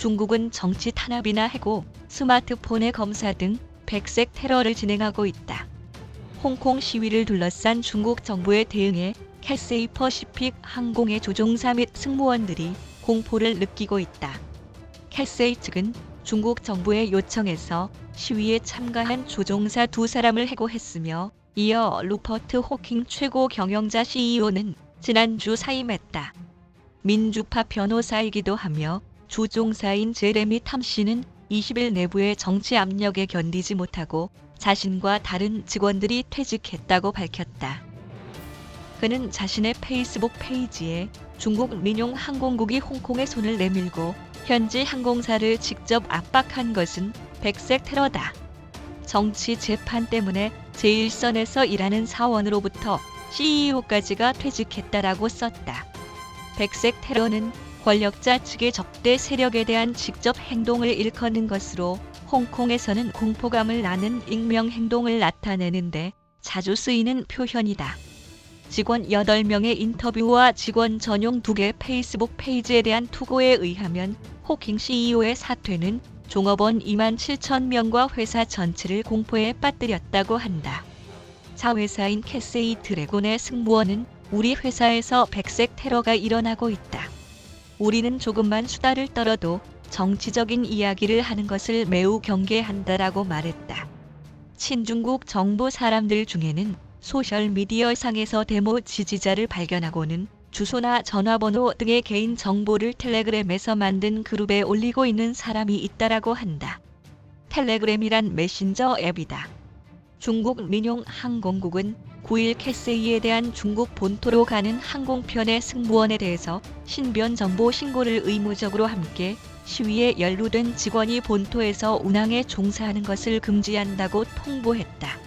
중국은 정치 탄압이나 해고, 스마트폰의 검사 등 백색 테러를 진행하고 있다. 홍콩 시위를 둘러싼 중국 정부의 대응에 캐세이 퍼시픽 항공의 조종사 및 승무원들이 공포를 느끼고 있다. 캐세이 측은 중국 정부의 요청에서 시위에 참가한 조종사 두 사람을 해고했으며 이어 루퍼트 호킹 최고 경영자 CEO는 지난주 사임했다. 민주파 변호사이기도 하며 조종사인 제레미 탐 씨는 20일 내부의 정치 압력에 견디지 못하고 자신과 다른 직원들이 퇴직했다고 밝혔다. 그는 자신의 페이스북 페이지에 중국 민용 항공국이 홍콩에 손을 내밀고 현지 항공사를 직접 압박한 것은 백색 테러다. 정치 재판 때문에 제1선에서 일하는 사원으로부터 CEO까지가 퇴직했다라고 썼다. 백색 테러는 권력자 측의 적대 세력에 대한 직접 행동을 일컫는 것으로 홍콩에서는 공포감을 나는 익명 행동을 나타내는데 자주 쓰이는 표현이다. 직원 8명의 인터뷰와 직원 전용 2개 페이스북 페이지에 대한 투고에 의하면 호킹 CEO의 사퇴는 종업원 2만 7천 명과 회사 전체를 공포에 빠뜨렸다고 한다. 자회사인 캐세이 드래곤의 승무원은 우리 회사에서 백색 테러가 일어나고 있다. 우리는 조금만 수다를 떨어도 정치적인 이야기를 하는 것을 매우 경계한다라고 말했다. 친중국 정부 사람들 중에는 소셜미디어 상에서 데모 지지자를 발견하고는 주소나 전화번호 등의 개인 정보를 텔레그램에서 만든 그룹에 올리고 있는 사람이 있다라고 한다. 텔레그램이란 메신저 앱이다. 중국 민용 항공국은 9일 캐세이에 대한 중국 본토로 가는 항공편의 승무원에 대해서 신변 정보 신고를 의무적으로 함께 시위에 연루된 직원이 본토에서 운항에 종사하는 것을 금지한다고 통보했다.